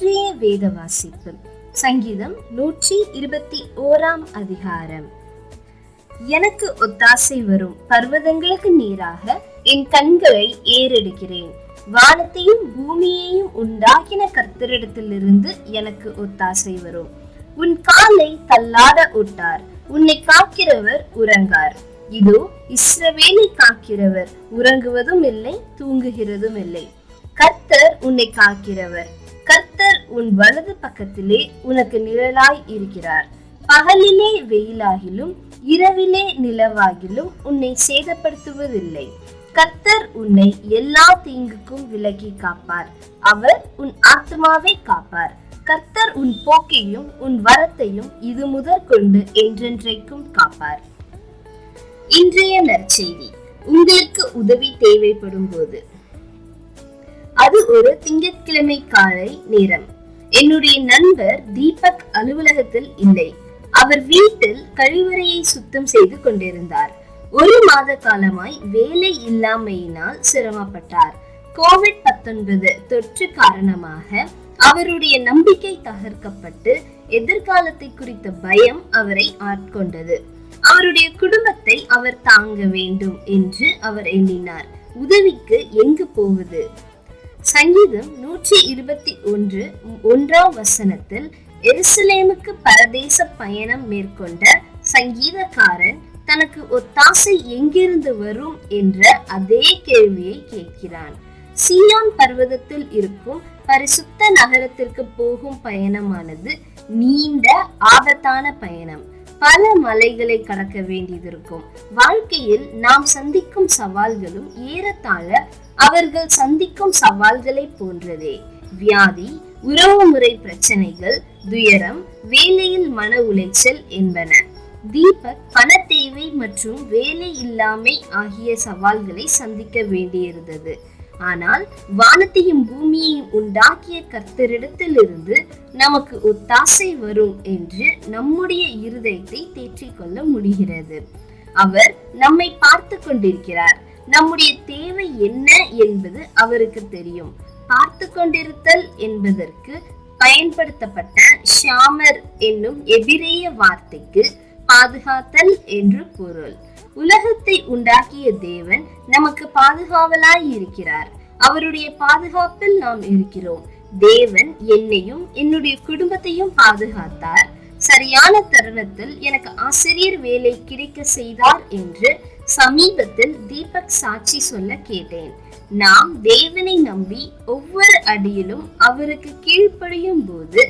வேத வாசிப்பு சங்கீதம் நூற்றி இருபத்தி ஓராம் அதிகாரம். எனக்கு ஒத்தாசை வரும் பர்வதங்களுக்கு நேராக என் கண்களை ஏறெடுக்கிறேன். வானத்தையும் பூமியையும் உண்டாக்கின கர்த்தரிடத்திலிருந்து எனக்கு ஒத்தாசை வரும். உன் காலை தள்ளாத ஒட்டார் உன்னை காக்கிறவர் உறங்கார். இதோ இஸ்ரவேலை காக்கிறவர் உறங்குவதும் இல்லை தூங்குகிறதும் இல்லை. கர்த்தர் உன்னை காக்கிறவர். கர்த்தர் உன் வலது பக்கத்திலே உனக்கு நிழலாய் இருக்கிறார். பகலிலே வெயிலாகிலும் இரவிலே நிலவாகிலும் உன்னை சேதப்படுத்துவதில்லை. கர்த்தர் உன்னை எல்லா தீங்குக்கும் விலக்கி காப்பார். அவர் உன் ஆத்மாவை காப்பார். கர்த்தர் உன் போக்கையும் உன் வரத்தையும் இது முதற் கொண்டு என்றென்றைக்கும் காப்பார். இன்றைய நற்செய்தி. உங்களுக்கு உதவி தேவைப்படும் போது அது ஒரு திங்கட்கிழமை காலை நேரம். என்னுடைய நண்பர் தீபக் அலுவலகத்தில் இல்லை. அவர் வீட்டில் கழிவறையை சுத்தம் செய்து கொண்டிருந்தார். ஒரு மாத காலமாய் வேலை இல்லாமையினால் சிரமப்பட்டார். கோவிட் பத்தொன்பது தொற்று காரணமாக அவருடைய நம்பிக்கை தகர்க்கப்பட்டு எதிர்காலத்தை குறித்த பயம் அவரை ஆட்கொண்டது. அவருடைய குடும்பத்தை அவர் தாங்க வேண்டும் என்று அவர் எண்ணினார். உதவிக்கு எங்கு போவது? சங்கீதம் நூற்றி இருபத்தி ஒன்று ஒன்றாம் வசனத்தில் எருசலேமுக்கு பரதேச பயணம் மேற்கொண்ட சங்கீதக்காரன் தனக்கு ஒத்தாசை எங்கிருந்து வரும் என்ற அதே கேள்வியை கேட்கிறான். சியோன் பர்வதத்தில் இருக்கும் பரிசுத்த நகரத்திற்கு போகும் பயணமானது நீண்ட ஆபத்தான பயணம். பல மலைகளை கடக்க வேண்டியதிருக்கும். வாழ்க்கையில் நாம் சந்திக்கும் சவால்களும் ஏறத்தாழ அவர்கள் சந்திக்கும் சவால்களை போன்றதே. வியாதி உறவுமுறை பிரச்சனைகள் துயரம் வேலையில் மன உளைச்சல் என்பன. தீபக் பண தேவை மற்றும் வேலை இல்லாமை ஆகிய சவால்களை சந்திக்க வேண்டியிருந்தது. ஆனால் வானத்தையும் பூமியையும் உண்டாக்கிய கர்த்தரிடத்திலிருந்து நமக்கு ஒத்தாசை வரும் என்று நம்முடைய இருதயத்தை தேற்றிக் கொள்ள முடிகிறது. அவர் நம்மை பார்த்து கொண்டிருக்கிறார். நம்முடைய தேவை என்ன என்பது அவருக்கு தெரியும். பார்த்து கொண்டிருத்தல் என்பதற்கு பயன்படுத்தப்பட்ட ஷாமர் என்னும் எபிரேய வார்த்தைக்கு பாதுகாத்தல் என்று பொருள். உலகத்தை உண்டாக்கிய தேவன் நமக்கு பாதுகாவலாய் இருக்கிறார். அவருடைய பாதுகாப்பில் நாம் இருக்கிறோம். தேவன் என்னையும் என்னுடைய குடும்பத்தையும் பாதுகாத்தார். சரியான தருணத்தில் எனக்கு ஆசிரியர் வேலை கிடைக்க செய்தார் என்று சமீபத்தில் தீபக் சாட்சி சொல்ல கேட்டேன். நாம் தேவனை நம்பி ஒவ்வொரு அடியிலும் அவருக்கு கீழ்ப்படியும் போது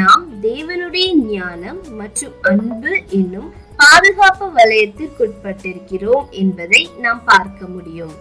நாம் தேவனுடைய ஞானம் மற்றும் அன்பு என்னும் பாதுகாப்பு வலயத்திற்குட்பட்டிருக்கிறோம் என்பதை நாம் பார்க்க முடியும்.